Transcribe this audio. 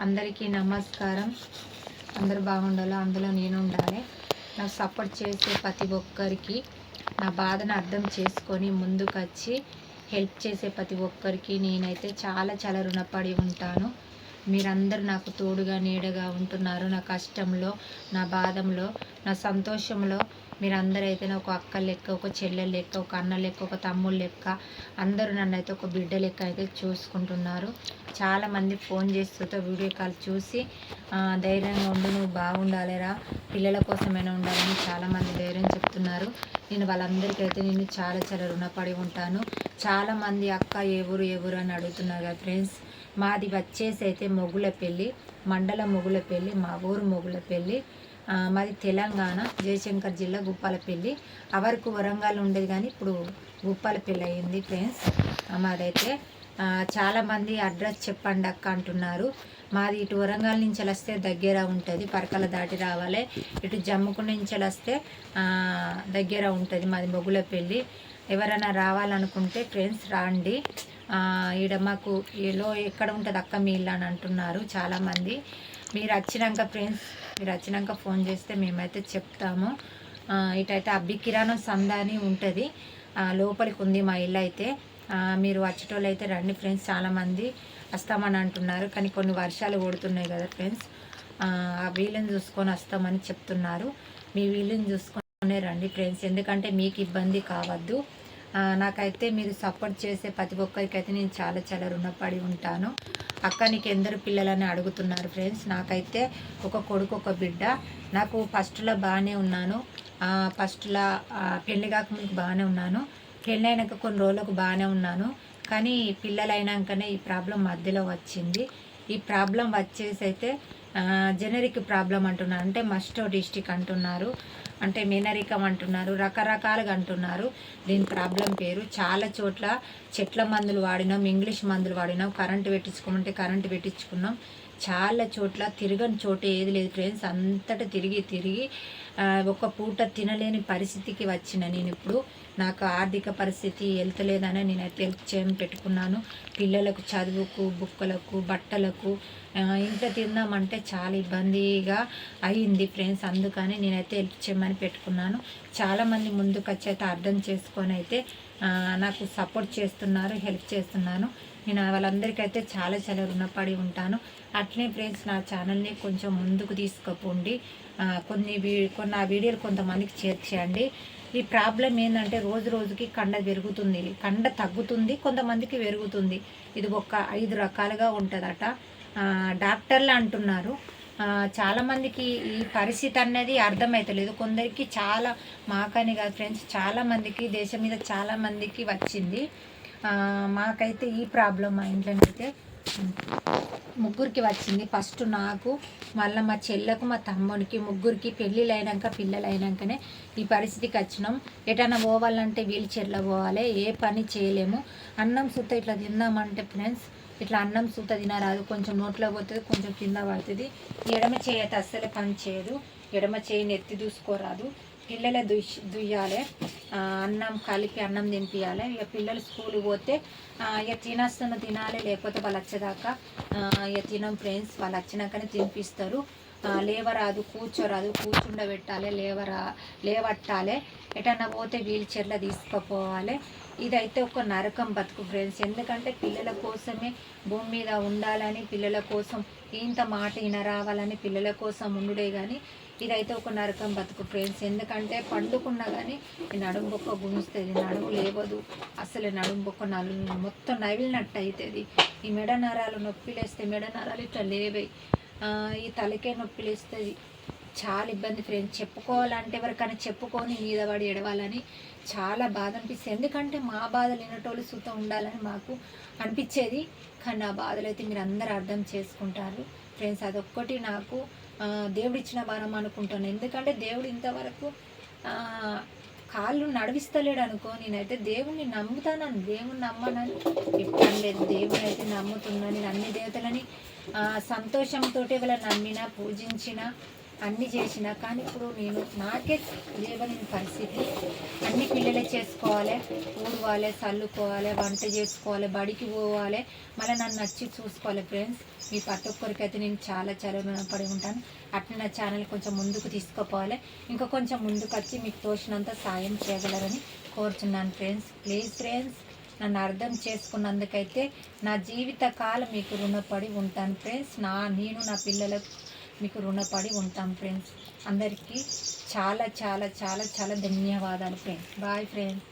అందరికీ నమస్కారం. అందరూ బాగుండాలి అందులో నేను ఉండాలి. నాకు సపోర్ట్ చేసే ప్రతి ఒక్కరికి నా బాధను అర్థం చేసుకొని ముందుకు వచ్చి హెల్ప్ చేసే ప్రతి ఒక్కరికి నేనైతే చాలా చాలా రుణపడి ఉంటాను. మీరందరూ నాకు తోడుగా నీడగా ఉంటున్నారు. నా కష్టంలో నా బాధంలో నా సంతోషంలో మీరందరూ అయితే నాకు ఒక అక్క లెక్క ఒక చెల్లె లెక్క ఒక అన్న లెక్క ఒక తమ్ముడు లెక్క అందరూ నన్ను అయితే ఒక బిడ్డ లెక్క అయితే చూసుకుంటున్నారు. చాలామంది ఫోన్ చేస్తుంటే వీడియో కాల్ చూసి ధైర్యంగా ఉండు నువ్వు బాగుండాలిరా. పిల్లల కోసమైనా ఉండాలని చాలామంది ధైర్యం చెప్తున్నారు. నేను వాళ్ళందరికీ అయితే నేను చాలా చాలా రుణపడి ఉంటాను. చాలామంది అక్క ఏ ఊరు ఏ ఊరు అని అడుగుతున్నారు కదా ఫ్రెండ్స్. మాది వచ్చేసి అయితే మొగుల పెళ్ళి మండల మొగుల పెళ్ళి మా ఊరు మొగుల పెళ్ళి మాది తెలంగాణ జయశంకర్ జిల్లా గుప్పాలపల్లి. అవరకు వరంగల్ ఉండేది కానీ ఇప్పుడు గుప్పాలపల్లి అయింది ఫ్రెండ్స్. మాదైతే చాలామంది అడ్రస్ చెప్పండి అక్క అంటున్నారు. మాది ఇటు వరంగల్ నుంచి వస్తే దగ్గర ఉంటుంది పరకల దాటి రావాలి. ఇటు జమ్ముకు నుంచి వస్తే దగ్గర ఉంటుంది మాది మొగుల పెళ్ళి ఎవరైనా రావాలనుకుంటే ఫ్రెండ్స్ రాండి. ఈడ మాకు ఏలో ఎక్కడ ఉంటుంది అక్క మీ ఇల్లు అని అంటున్నారు చాలామంది. మీరు వచ్చినాక ఫ్రెండ్స్ మీరు వచ్చినాక ఫోన్ చేస్తే మేమైతే చెప్తాము. ఇటైతే అబ్బి కిరాణం సందా అని ఉంటుంది. లోపలికి ఉంది మా ఇల్లు అయితే. మీరు వచ్చేటోళ్ళు అయితే రండి ఫ్రెండ్స్ చాలామంది వస్తామని అంటున్నారు. కానీ కొన్ని వర్షాలు కొడుతున్నాయి కదా ఫ్రెండ్స్. ఆ వీలుని వీళ్ళని చూసుకొని వస్తామని చెప్తున్నారు. మీ వీళ్ళని చూసుకొని రండి ఫ్రెండ్స్. ఎందుకంటే మీకు ఇబ్బంది కావద్దు. నాకైతే మీరు సపోర్ట్ చేసే ప్రతి ఒక్కరికైతే నేను చాలా చాలా రుణపడి ఉంటాను. అక్క నీకు ఎందరు పిల్లలని అడుగుతున్నారు ఫ్రెండ్స్? నాకైతే ఒక కొడుకు ఒక బిడ్డ. నాకు ఫస్ట్లో బాగానే ఉన్నాను. ఫస్ట్లో పెళ్ళి కాకముందుకు బాగానే ఉన్నాను. పెళ్ళి అయినాక కొన్ని రోజులకు బాగానే ఉన్నాను. కానీ పిల్లలైనాకనే ఈ ప్రాబ్లం మధ్యలో వచ్చింది. ఈ ప్రాబ్లం వచ్చేసి అయితే జనరిక్ ప్రాబ్లం అంటున్నారు. అంటే మస్టో డిస్టిక్ అంటున్నారు. అంటే మేనరికం అంటున్నారు రకరకాలుగా అంటున్నారు. దీని ప్రాబ్లం పేరు చాలా చోట్ల చెట్ల మందులు వాడినాం ఇంగ్లీష్ మందులు వాడినాం కరెంటు పెట్టించుకోమంటే కరెంటు పెట్టించుకున్నాం. చాలా చోట్ల తిరగని చోట ఏది లేదు ఫ్రెండ్స్. అంతటా తిరిగి తిరిగి ఒక పూట తినలేని పరిస్థితికి వచ్చిన నేను ఇప్పుడు. నాకు ఆర్థిక పరిస్థితి వెళ్తలేదని నేనైతే హెల్త్ చేయని పెట్టుకున్నాను. పిల్లలకు చదువుకు బుక్కలకు బట్టలకు ఇంట్లో తిందామంటే చాలా ఇబ్బందిగా అయింది ఫ్రెండ్స్. అందుకని నేనైతే హెల్ప్ చేయమని పెట్టుకున్నాను. చాలామంది ముందుకు అయితే అర్థం చేసుకొని అయితే నాకు సపోర్ట్ చేస్తున్నారు హెల్ప్ చేస్తున్నాను. నేను వాళ్ళందరికైతే చాలా చాలా రుణపడి ఉంటాను. అట్లే ఫ్రెండ్స్ నా ఛానల్ని కొంచెం ముందుకు తీసుకుపోండి. కొన్ని కొన్ని ఆ వీడియోలు కొంతమందికి షేర్ చేయండి. ఈ ప్రాబ్లం ఏంటంటే రోజు రోజుకి కండ పెరుగుతుంది. కండ తగ్గుతుంది కొంతమందికి పెరుగుతుంది. ఇది ఒక ఐదు రకాలుగా ఉంటుందట. డాక్టర్లు అంటున్నారు. చాలామందికి ఈ పరిస్థితి అనేది అర్థమవుతలేదు కొందరికి చాలా మాకని కాదు ఫ్రెండ్స్ చాలామందికి దేశం మీద చాలామందికి వచ్చింది. మాకైతే ఈ ప్రాబ్లం మా ఇంట్లోనైతే ముగ్గురికి వచ్చింది. ఫస్ట్ నాకు మళ్ళీ మా చెల్లెకు మా తమ్మునికి ముగ్గురికి పెళ్ళిళ్ళు అయినాక పిల్లలు అయినాకనే ఈ పరిస్థితికి వచ్చినాం. ఎటైనా పోవాలంటే వీల్ చైర్లో పోవాలి ఏ పని చేయలేము. అన్నం సుత్త ఇట్లా తిందామంటే ఫ్రెండ్స్ ఇట్లా అన్నం సుత్త తినరాదు కొంచెం నోట్లో పోతుంది కొంచెం కింద పడుతుంది. ఎడమ చేయి అయితే అస్సలు పని చేయదు. ఎడమ చేయిని ఎత్తి దూసుకోరాదు. పిల్లలే దుష్ దుయ్యాలి. అన్నం కలిపి అన్నం తినిపించాలి ఇక పిల్లలు స్కూల్ పోతే ఇక తినస్తున్న తినాలి లేకపోతే వాళ్ళు వచ్చేదాకా ఇక తినం ఫ్రెండ్స్ వాళ్ళు వచ్చినాకనే తినిపిస్తారు. లేవరాదు కూర్చోరాదు కూర్చుండబెట్టాలి లేవరా లేవట్టాలి. ఎటన్నా పోతే వీల్ చైర్లో తీసుకుపోవాలి. ఇదైతే ఒక నరకం బతుకు ఫ్రెండ్స్ ఎందుకంటే పిల్లల కోసమే భూమి మీద ఉండాలని పిల్లల కోసం ఇంత మాట ఈయన రావాలని పిల్లల కోసం ఉండుడే కానీ ఇదైతే ఒక నరకం బతుకు ఫ్రెండ్స్ ఎందుకంటే పండుకున్నా కానీ ఈ నడుము బొక్క గుంజుతుంది నడుము లేవదు. అసలు నడుము బొక్క నలు మొత్తం నవిలినట్టు అవుతుంది ఈ మెడ నరాలు నొప్పి లేస్తే మెడ నరాలు ఇట్లా లేవే. ఈ తలకే నొప్పి లేస్తుంది. చాలా ఇబ్బంది ఫ్రెండ్స్. చెప్పుకోవాలంటే ఎవరికైనా చెప్పుకొని మీద పడి ఎడవాలని చాలా బాధ అనిపిస్తుంది. ఎందుకంటే మా బాధలు వినటోళ్ళు సుతం ఉండాలని మాకు అనిపించేది కానీ నా బాధలు అయితే మీరు అందరూ అర్థం చేసుకుంటారు. ఫ్రెండ్స్ అదొక్కటి నాకు దేవుడిచ్చిన వరం అనుకుంటాను. ఎందుకంటే దేవుడు ఇంతవరకు కాళ్ళు నడిపిస్తలేడు అనుకో నేనైతే దేవుణ్ణి నమ్ముతానని దేవుణ్ణి నమ్మనని ఎప్పుడు లేదు దేవుని అయితే నమ్ముతున్నా నేను అన్ని దేవతలని సంతోషంతో వాళ్ళని నమ్మిన పూజించిన అన్నీ చేసిన కానీ ఇప్పుడు నేను నాకే లేవలేని పరిస్థితి. అన్ని పిల్లలే చేసుకోవాలి ఊడవాలి చల్లుకోవాలి వంట చేసుకోవాలి బడికి పోవాలి. మళ్ళీ నన్ను నచ్చి చూసుకోవాలి ఫ్రెండ్స్. మీ ప్రతి ఒక్కరికి అయితే నేను చాలా చాలా రుణపడి ఉంటాను. అట్లా నా ఛానల్ కొంచెం ముందుకు తీసుకుపోవాలి. ఇంకా కొంచెం ముందుకు వచ్చి మీకు తోచినంత సాయం చేయగలరని కోరుచున్నాను ఫ్రెండ్స్. ప్లీజ్ ఫ్రెండ్స్ నన్ను అర్థం చేసుకున్నందుకైతే నా జీవిత కాలం మీకు రుణపడి ఉంటాను ఫ్రెండ్స్. నా నేను నా పిల్లలకు మీకు రుణపడి ఉంటాం ఫ్రెండ్స్ అందరికీ చాలా చాలా చాలా చాలా ధన్యవాదాలు ఫ్రెండ్స్ బాయ్ ఫ్రెండ్స్